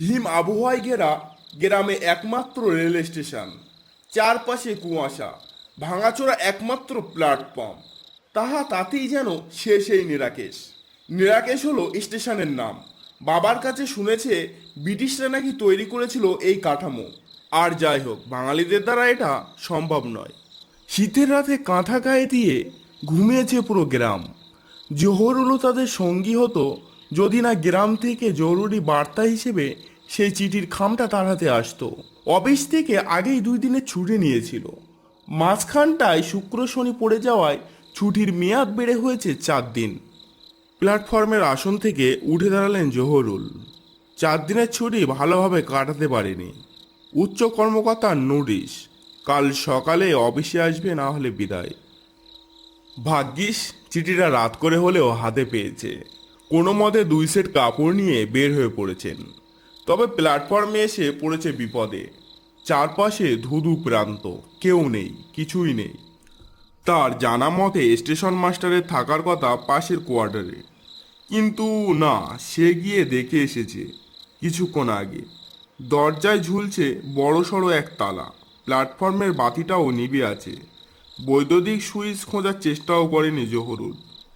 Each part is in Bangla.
হিম আবহাওয়ায় ঘেরা গ্রামে একমাত্র রেল স্টেশন। চারপাশে কুয়াশা, ভাঙাচোরা একমাত্র প্ল্যাটফর্ম। তাহা তাতেই যেন সে সেই নিরাকেশ। নিরাকেশ হলো স্টেশনের নাম। বাবার কাছে শুনেছে, ব্রিটিশরা নাকি তৈরি করেছিল এই কাঠামো। আর যাই হোক, বাঙালিদের দ্বারা এটা সম্ভব নয়। শীতের রাতে কাঁথা গায়ে দিয়ে ঘুমিয়েছে পুরো গ্রাম। জোহরুলও তাদের সঙ্গী হতো, যদি না গ্রাম থেকে জরুরি বার্তা হিসেবে সেই চিঠির খামটা তার হাতে আসতো। অফিস থেকে আগেই দুই দিনের ছুটি নিয়েছিল। মাঝখানটায় শুক্র শনি পড়ে যাওয়ায় ছুটির মেয়াদ বেড়ে হয়েছে চার দিন। প্ল্যাটফর্মের আসন থেকে উঠে দাঁড়ালেন জহরুল। চার দিনের ছুটি ভালোভাবে কাটাতে পারেনি। উচ্চ কর্মকর্তার নোটিশ, কাল সকালে অফিসে আসবে না হলে বিদায়। ভাগ্যিস, চিঠিটা রাত করে হলেও হাতে পেয়েছে। কোনো মতে দুই সেট কাপড় নিয়ে বের হয়ে পড়েছেন। তবে প্ল্যাটফর্মে এসে পড়েছে বিপদে। চারপাশে ধুধু প্রান্ত, কেউ নেই, কিছুই নেই। তার জানা মতে স্টেশন মাস্টারের থাকার কথা পাশের কোয়ার্টারে। কিন্তু না, সে গিয়ে দেখে এসেছে কিছুক্ষণ আগে। দরজায় ঝুলছে বড় সড়ো এক তালা। প্ল্যাটফর্মের বাতিটাও নিবে আছে। বৈদ্যুতিক সুইচ খোঁজার চেষ্টাও করেনি জহুরুল।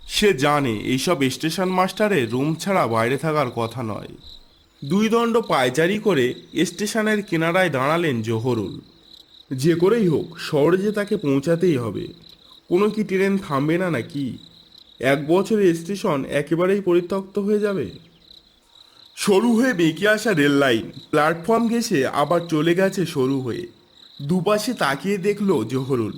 সে জানে, এইসব স্টেশন মাস্টারের রুম ছাড়া বাইরে থাকার কথা নয়। দুই দণ্ড পায়চারি করে স্টেশনের কিনারায় দাঁড়ালেন জহরুল। যে করেই হোক, শহরে যে তাকে পৌঁছাতেই হবে। কোনো কি ট্রেন থামবে না নাকি? এক বছরে স্টেশন একেবারেই পরিত্যক্ত হয়ে যাবে? সরু হয়ে বেঁকে আসা রেল লাইন, প্ল্যাটফর্ম ঘেসে আবার চলে গেছে সরু হয়ে। দুপাশে তাকিয়ে দেখল জহরুল।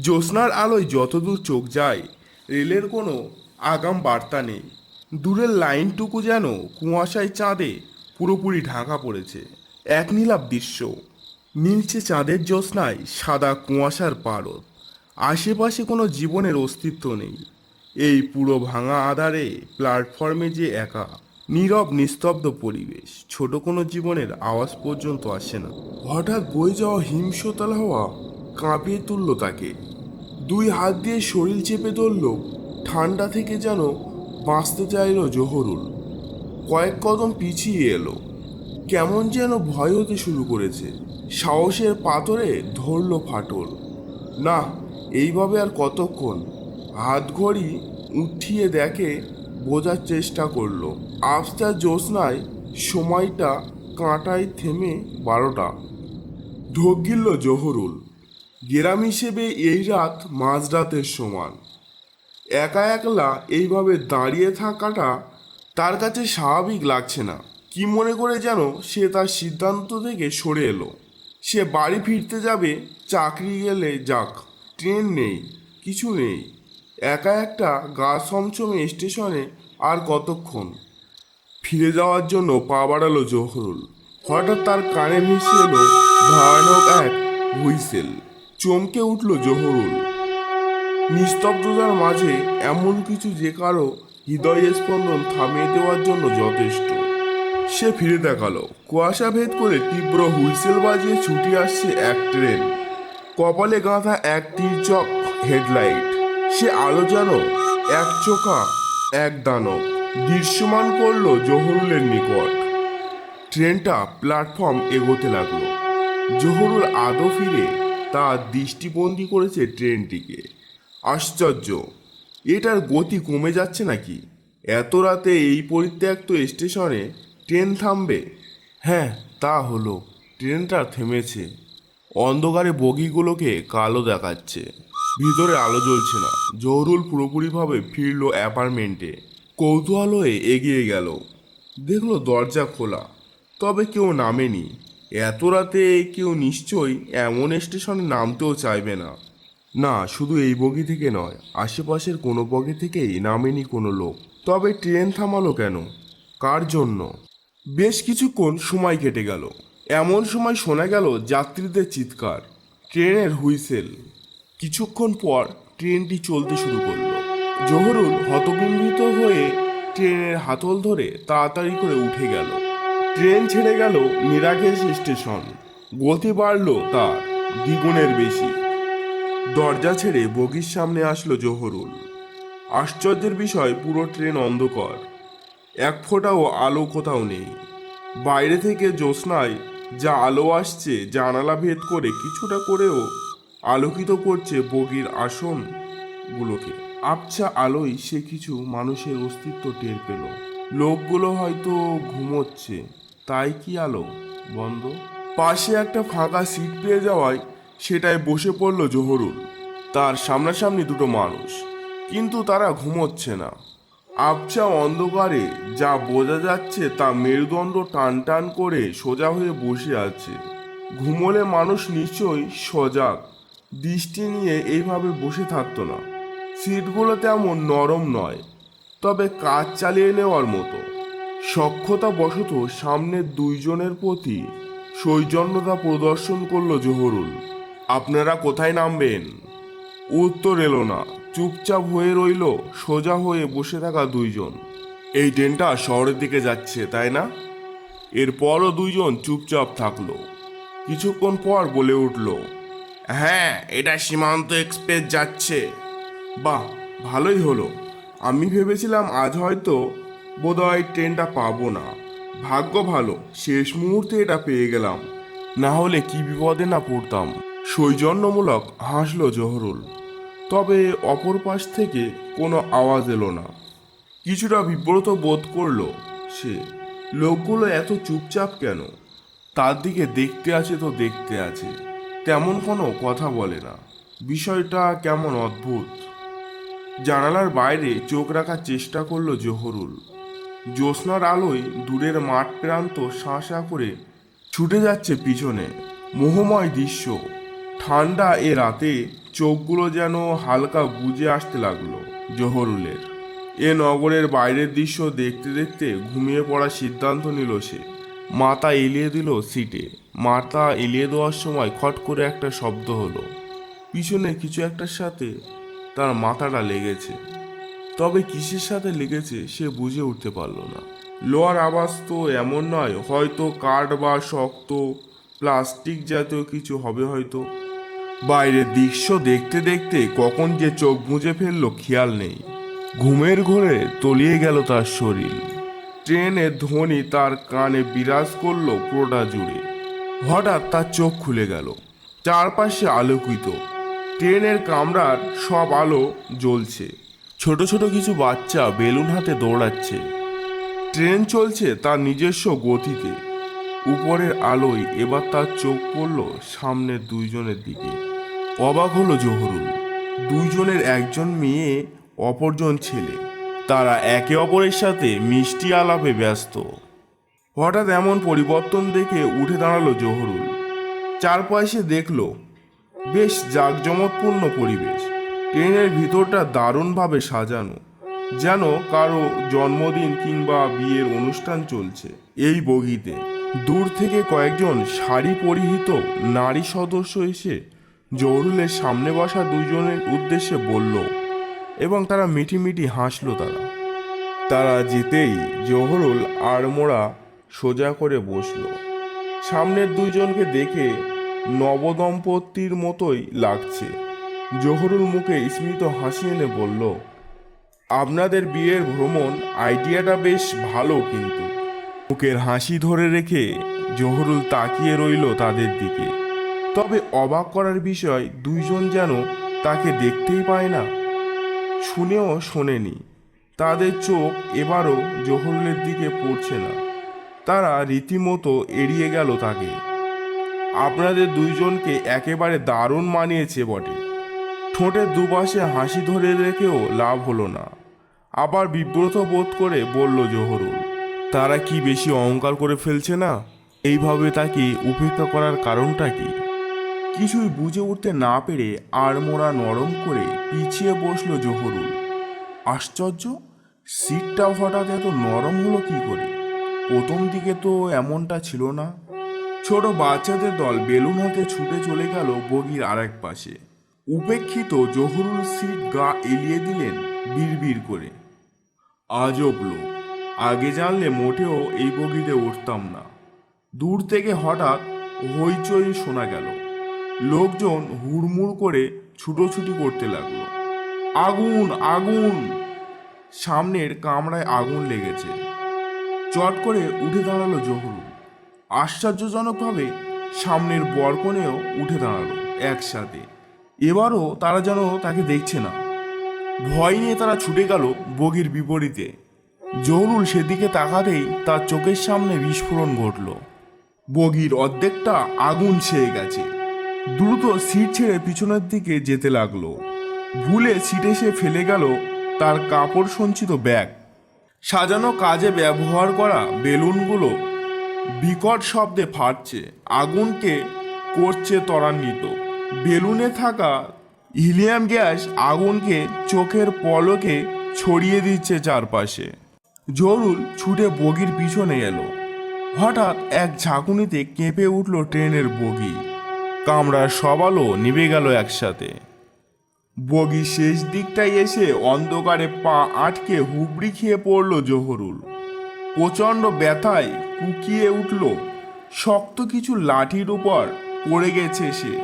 জ্যোৎস্নার আলোয় যতদূর চোখ যায়, রেলের কোনো আগাম বার্তা নেই। দূরের লাইনটুকু যেন কুয়াশায় চাঁদে পুরোপুরি ঢাকা পড়েছে। এক নীলাপ দৃশ্য। নীলছে চাঁদের জ্যোৎস্নায় সাদা কুয়াশার পারদ। আশেপাশে কোনো জীবনের অস্তিত্ব নেই। এই পুরো ভাঙা আধারে প্ল্যাটফর্মে যে একা, নীরব নিস্তব্ধ পরিবেশ, ছোট কোনো জীবনের আওয়াজ পর্যন্ত আসে না। হঠাৎ বয়ে যাওয়া হিমশীতল হওয়া কাঁপিয়ে তুলল তাকে। দুই হাত দিয়ে শরীর চেপে ধরল, ঠান্ডা থেকে যেন বাঁচতে চাইল জহরুল। কয়েক কদম পিছিয়ে এলো। কেমন যেন ভয় হতে শুরু করেছে। সাহসের পাথরে ধরল ফাটল। না, এইভাবে আর কতক্ষণ? হাত ঘড়ি উঠিয়ে দেখে বোঝার চেষ্টা করল। আফতার জ্যোৎস্নায় সময়টা কাঁটায় থেমে বারোটা। ঢোক গিলল জহরুল। গেরাম হিসেবে এই রাত মাঝরাতের সমান। একা একলা এইভাবে দাঁড়িয়ে থাকাটা তার কাছে স্বাভাবিক লাগছে না। কি মনে করে যেন সে তার সিদ্ধান্ত থেকে সরে এলো। সে বাড়ি ফিরতে যাবে, চাকরি গেলে যাক। ট্রেন নেই, কিছু নেই। একা একটা গা ছমছমে স্টেশনে আর কতক্ষণ? ফিরে যাওয়ার জন্য পা বাড়ালো জহরুল। হঠাৎ তার কানে ভেসে এলো ভয়ানক এক হুইসেল। চমকে উঠল জহরুল। নিস্তব্ধতার মাঝে এমন কিছু যে কারও হৃদয় স্পন্দন থামিয়ে দেওয়ার জন্য যথেষ্ট। সে ফিরে দেখাল, কুয়াশা ভেদ করে তীব্র হুইসেল বাজিয়ে ছুটি আসছে এক ট্রেন। কপালে গাঁথা এক তীর্যক হেডলাইট। সে আলো যেন এক চোখা, এক দানব দৃশ্যমান করল জহরুলের নিকট। ট্রেনটা প্ল্যাটফর্ম এগোতে লাগল। জহরুল আদৌ ফিরে তার দৃষ্টিবন্দি করেছে ট্রেনটিকে। আশ্চর্য এটার গতি কমে যাচ্ছে নাকি? এত রাতে এই পরিত্যক্ত স্টেশনে ট্রেন থামবে? হ্যাঁ তা হলো, ট্রেনটা থেমেছে। অন্ধকারে বগিগুলোকে কালো দেখাচ্ছে। ভিতরে আলো জ্বলছে না। জহরুল পুরোপুরিভাবে ফিরল অ্যাপার্টমেন্টে। কৌতূহল হয়ে এগিয়ে গেল। দেখল দরজা খোলা। তবে কেউ নামেনি। এত রাতে কেউ নিশ্চয়ই এমন স্টেশনে নামতেও চাইবে না। না, শুধু এই বগি থেকে নয়, আশেপাশের কোনো বগি থেকেই নামেনি কোনো লোক। তবে ট্রেন থামালো কেন? কার জন্য? বেশ কিছুক্ষণ সময় কেটে গেল। এমন সময় শোনা গেল যাত্রীদের চিৎকার, ট্রেনের হুইসেল। কিছুক্ষণ পর ট্রেনটি চলতে শুরু করল। জহরুল হতবিম্বিত হয়ে ট্রেনের হাতল ধরে তাড়াতাড়ি করে উঠে গেল। ট্রেন ছেড়ে গেল নিরাকেশ স্টেশন। গতি বাড়ল তার, দ্বিগুণের বেশি। দরজা ছেড়ে বগির সামনে আসলো জহরুল। আশ্চর্যের বিষয়, পুরো ট্রেন অন্ধকার। এক ফোঁটাও আলো কোথাও নেই। বাইরে থেকে জ্যোৎস্নায় যা আলো আসছে, জানালা ভেদ করে কিছুটা করেও আলোকিত করছে বগির আসনগুলোকে। আবছা আলোয় সে কিছু মানুষের অস্তিত্ব টের পেল। লোকগুলো হয়তো ঘুমোচ্ছে। তাই কি আলো? বন্ধ? পাশে একটা ফাঁকা সিট পেয়ে যাওয়ায় সেটায় বসে পড়ল জহরুল। তার সামনাসামনি দুটো মানুষ। কিন্তু তারা ঘুমোচ্ছে না। আবছা অন্ধকারে যা বোঝা যাচ্ছে তা মেরুদণ্ড টান টান করে সোজা হয়ে বসে আছে। ঘুমোলে মানুষ নিশ্চয়ই সজাগ। দৃষ্টি নিয়ে এইভাবে বসে থাকতো না। সিটগুলো তেমন নরম নয়, তবে কাজ চালিয়ে নেওয়ার মতো। সক্ষতা বশত সামনের দুইজনের প্রতি সৌজন্যতা প্রদর্শন করল জহরুল। আপনারা কোথায় নামবেন? উত্তর এলো না। চুপচাপ হয়ে রইল সোজা হয়ে বসে থাকা দুইজন। এই ট্রেনটা শহরের দিকে যাচ্ছে, তাই না? এরপরও দুইজন চুপচাপ থাকল। কিছুক্ষণ পর বলে উঠল হ্যাঁ এটা সীমান্ত এক্সপ্রেস যাচ্ছে। বাহ, ভালোই হলো। আমি ভেবেছিলাম আজ হয়তো বোধহয় ট্রেনটা পাবো না। ভাগ্য ভালো, শেষ মুহূর্তে এটা পেয়ে গেলাম। না হলে কি বিপদে না পড়তাম। সৌজন্যমূলক হাসল জহরুল। তবে অপর পাশ থেকে কোনো আওয়াজ এলো না। কিছুটা বিব্রত বোধ করল সে, লোকগুলো এত চুপচাপ কেন? তার দিকে দেখতে আছে তো দেখতে আছে, তেমন কোনো কথা বলে না। বিষয়টা কেমন অদ্ভুত। জানালার বাইরে চোখ রাখার চেষ্টা করল জহরুল। জ্যোৎস্নার আলোয় দূরের মাঠ প্রান্ত শাঁসা করে ছুটে যাচ্ছে পিছনে। মোহময় দৃশ্য। ঠান্ডা এ রাতে চোখগুলো যেন হালকা বুঝে আসতে লাগল জহরুলের। এ নগরের বাইরের দৃশ্য দেখতে দেখতে ঘুমিয়ে পড়ার সিদ্ধান্ত নিল সে। মাথা এলিয়ে দিল সিটে। মাথা এলিয়ে দেওয়ার সময় খট করে একটা শব্দ হলো। পিছনে কিছু একটার সাথে তার মাথাটা লেগেছে। তবে কিসের সাথে লেগেছে সে বুঝে উঠতে পারল না। লোয়ার আওয়াজ তো এমন নয়, হয়তো কাঠ বা শক্ত, প্লাস্টিক জাতীয় কিছু হবে হয়তো। বাইরের দৃশ্য দেখতে দেখতে কখন যে চোখ বুঝে ফেলল খেয়াল নেই। ঘুমের ঘোরে তলিয়ে গেল তার শরীর। ট্রেনের ধ্বনি তার কানে বিরাজ করল পুরোটা জুড়ে। হঠাৎ তার চোখ খুলে গেল, চারপাশে আলোকিত। ট্রেনের কামরার সব আলো জ্বলছে। ছোট ছোট কিছু বাচ্চা বেলুন হাতে দৌড়াচ্ছে। ট্রেন চলছে তার নিজস্ব গতিতে। উপরের আলোয় এবার তার চোখ পড়ল সামনের দুইজনের দিকে। অবাক হলো জহরুল। দুইজনের একজন মেয়ে, অপরজন ছেলে। তারা একে অপরের সাথে মিষ্টি আলাপে ব্যস্ত। হঠাৎ এমন পরিবর্তন দেখে উঠে দাঁড়াল জহরুল। চারপাশে দেখল, বেশ জাঁকজমকপূর্ণ পরিবেশ। ট্রেনের ভিতরটা দারুণভাবে সাজানো, যেন কারও জন্মদিন কিংবা বিয়ের অনুষ্ঠান চলছে এই বগিতে। দূর থেকে কয়েকজন শাড়ি পরিহিত নারী সদস্য এসে জহরুলের সামনে বসা দুজনের উদ্দেশ্যে বলল, এবং তারা মিটিমিটি হাসল তারা। তারা যেতেই জহরুল আড়মোড়া সোজা করে বসল। সামনের দুইজনকে দেখে নবদম্পতির মতোই লাগছে। জহরুল মুখে স্মিত হাসি এনে বলল, আপনাদের বিয়ের ভ্রমণ আইডিয়াটা বেশ ভালো কিন্তু। মুখের হাসি ধরে রেখে জহরুল তাকিয়ে রইল তাদের দিকে। তবে অবাক করার বিষয়, দুইজন যেন তাকে দেখতেই পায় না। শুনেও শোনেনি। তাদের চোখ এবারও জহরুলের দিকে পড়ছে না। তারা রীতিমতো এড়িয়ে গেল তাকে। আপনাদের দুইজনকে একেবারে দারুণ মানিয়েছে বটে। ঠোঁটের দুপাশে হাসি ধরে রেখেও লাভ হলো না। আবার বিব্রত বোধ করে বলল জহরুল তারা কি বেশি অহংকার করে ফেলছে না? এইভাবে তাকে উপেক্ষা করার কারণটা কি? কিছুই বুঝে উঠতে না পেরে আড়মোড়া নরম করে পিছিয়ে বসল জহরুল। আশ্চর্য? সিটটা হঠাৎ এত নরম হলো কি করে? প্রথম দিকে তো এমনটা ছিল না। ছোট বাচ্চাদের দল বেলুন হাতে ছুটে চলে গেল বগির আরেক পাশে। উপেক্ষিত জহরুল সিট গা এলিয়ে দিলেন বিড়বিড় করে। আজব লোক। আগে জানলে মোটেও এই বগিতে উঠতাম না। দূর থেকে হঠাৎ হইচই শোনা গেল। লোকজন হুড়মুড় করে ছুটোছুটি করতে লাগল। আগুন আগুন! সামনের কামরায় আগুন লেগেছে। চট করে উঠে দাঁড়াল জহুরুল আশ্চর্যজনকভাবে সামনের বরকনেও উঠে দাঁড়াল একসাথে। এবারও তারা যেন তাকে দেখছে না। ভয় নিয়ে তারা ছুটে গেল বগির বিপরীতে। জহুরুল সেদিকে তাকাতেই তার চোখের সামনে বিস্ফোরণ ঘটল। বগির অর্ধেকটা আগুন ছেয়ে গেছে। দ্রুত সিট ছেড়ে পিছনের দিকে যেতে লাগল। ভুলে সিটে সে ফেলে গেল তার কাপড় সঞ্চিত ব্যাগ। সাজানো কাজে ব্যবহার করা বেলুনগুলো বিকট শব্দে ফাটছে। আগুনকে করছে ত্বরান্বিত। বেলুনে থাকা হিলিয়াম গ্যাস আগুনকে চোখের পলকে ছড়িয়ে দিচ্ছে চারপাশে। জরুল ছুটে বগির পিছনে এলো। হঠাৎ এক ঝাঁকুনিতে কেঁপে উঠল ট্রেনের বগি। কামরার সব আলো নিভে গেল একসাথে। বগি শেষ দিকটায় এসে অন্ধকারে পা আটকে হুবড়ি খেয়ে পড়ল জহরুল। প্রচণ্ড ব্যথায় কুকিয়ে উঠল। শক্ত কিছু লাঠির উপর পড়ে গেছে সে।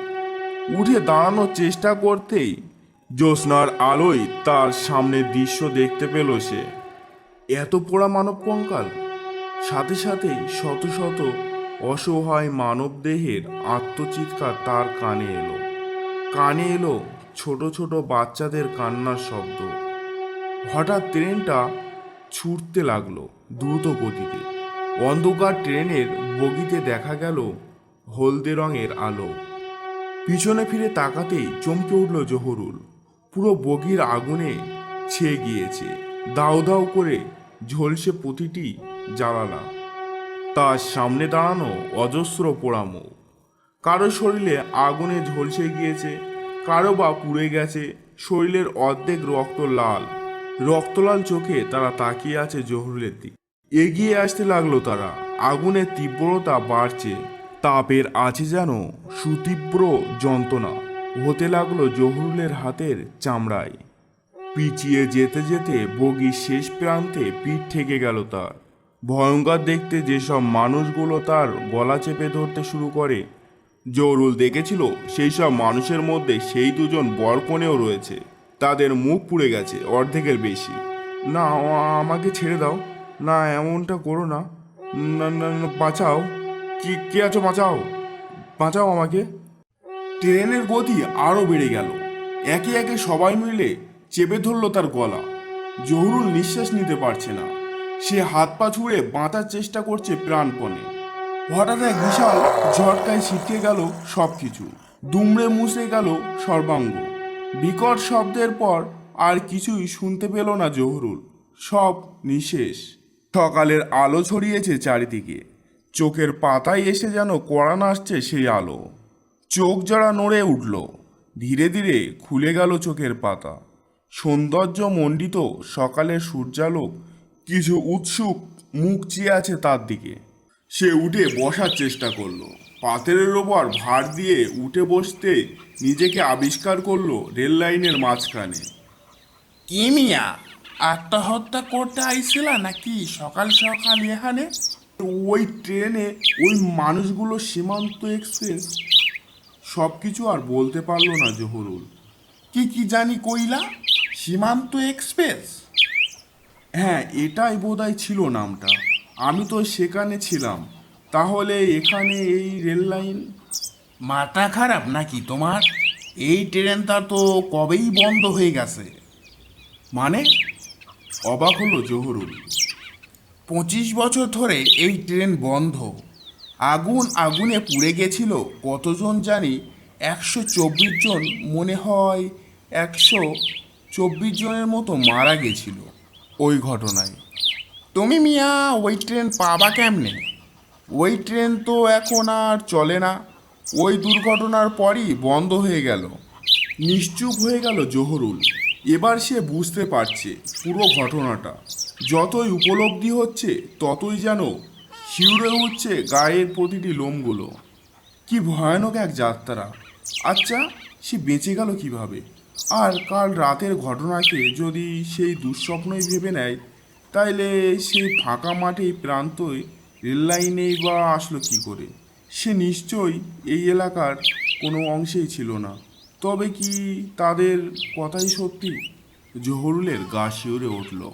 উঠে দাঁড়ানোর চেষ্টা করতেই জ্যোৎস্নার আলোয় তার সামনের দৃশ্য দেখতে পেল সে। এত পোড়া মানব কঙ্কাল। সাথে সাথেই শত শত অসহায় মানব দেহের আত্মচিৎকার তার কানে এলো। কানে এলো ছোট ছোট বাচ্চাদের কান্নার শব্দ। হঠাৎ ট্রেনটা ছুটতে লাগল দ্রুত গতিতে। অন্ধকার ট্রেনের বগিতে দেখা গেল হলদে রঙের আলো। পিছনে ফিরে তাকাতেই চমকে উঠল জহরুল। পুরো বগির আগুনে ছেয়ে গিয়েছে। দাউ দাউ করে ঝলসে প্রতিটি জ্বালালা তার সামনে দাঁড়ানো অজস্র পোড়ামো। কারও শরীরে আগুনে ঝলসে গিয়েছে, কারও বা পুড়ে গেছে, শরীরের অর্ধেক রক্ত লাল। রক্তলাল চোখে তারা তাকিয়ে আছে জহরুলের দিক। এগিয়ে আসতে লাগল তারা, আগুনের তীব্রতা বাড়ছে, তাপের আছে যেন সুতীব্র যন্ত্রণা। হতে লাগল জহরুলের হাতের চামড়ায়। পিছিয়ে যেতে যেতে বগির শেষ প্রান্তে পিঠ ঠেকে গেল তার। ভয়ঙ্কর দেখতে যেসব মানুষগুলো তার গলা চেপে ধরতে শুরু করে জরুল দেখেছিল সেই সব মানুষের মধ্যে সেই দুজন বরকনেও রয়েছে। তাদের মুখ পুড়ে গেছে অর্ধেকের বেশি। না আমাকে ছেড়ে দাও। না এমনটা করো না না না, বাঁচাও। কি কে আছো বাঁচাও। বাঁচাও আমাকে। ট্রেনের গতি আরও বেড়ে গেল। একে একে সবাই মিলে চেপে ধরল তার গলা। জহুরুল নিঃশ্বাস নিতে পারছে না। সে হাত পা ছুঁড়ে বাঁচার চেষ্টা করছে প্রাণপণে। হঠাৎ এক বিশাল ঝটকায় ছিটকে গেল সব কিছু দুমড়ে মুছে গেল সর্বাঙ্গ। বিকট শব্দের পর আর কিছুই শুনতে পেল না জহুরুল। সব নিশেষ। সকালের আলো ছড়িয়েছে চারিদিকে। চোখের পাতায় এসে যেন কড়ান আসছে সেই আলো। চোখ জড়া নড়ে উঠল। ধীরে ধীরে খুলে গেল চোখের পাতা। সৌন্দর্য মণ্ডিত সকালের সূর্যালোক কিছু উৎসুক মুখ চেয়ে আছে তার দিকে। সে উঠে বসার চেষ্টা করল। পাথরের ওপর ভার দিয়ে উঠে বসতে নিজেকে আবিষ্কার করল রেল লাইনের মাঝখানে। কি মিয়া আত্মহত্যা করতে আইছিলা নাকি সকাল সকাল এখানে? ওই ট্রেনে ওই মানুষগুলো সীমান্ত এক্সপ্রেস সব কিছু আর বলতে পারল না জহরুল। কি কি জানি কইলা? সীমান্ত এক্সপ্রেস? হ্যাঁ এটাই বোধহয় ছিল নামটা। আমি তো সেখানে ছিলাম। তাহলে এখানে এই রেল লাইন? মাথা খারাপ নাকি তোমার? এই ট্রেনটা তো কবেই বন্ধ হয়ে গেছে। মানে? অবাক হলো জহুরুল। পঁচিশ বছর ধরে এই ট্রেন বন্ধ। আগুন আগুনে পুড়ে গেছিল কতজন জানি? একশো চব্বিশ জন মনে হয় একশো চব্বিশ জনের মতো মারা গেছিল ওই ঘটনায়। তুমি মিয়া, ওই ট্রেন পাবা কেমনে? ওই ট্রেন তো এখন আর চলে না। ওই দুর্ঘটনার পরই বন্ধ হয়ে গেল। নিশ্চুপ হয়ে গেল জহরুল। এবার সে বুঝতে পারছে পুরো ঘটনাটা। যতই উপলব্ধি হচ্ছে, ততই যেন শিউরে উঠছে গায়ের প্রতিটি লোমগুলো। কি ভয়ানক এক যাত্রা। আচ্ছা সে বেঁচে গেল কীভাবে? আর কাল রাতের ঘটনাকে যদি সেই দুঃস্বপ্নই ভেবে নেয়, তাইলে সেই ফাঁকা মাঠে প্রান্তই রেললাইনেই বা আসলো কি করে? সে নিশ্চয়ই এই এলাকার কোনো অংশেই ছিল না। তবে কি তাদের কথাই সত্যি? জহরুলের গা শিউরে উঠল।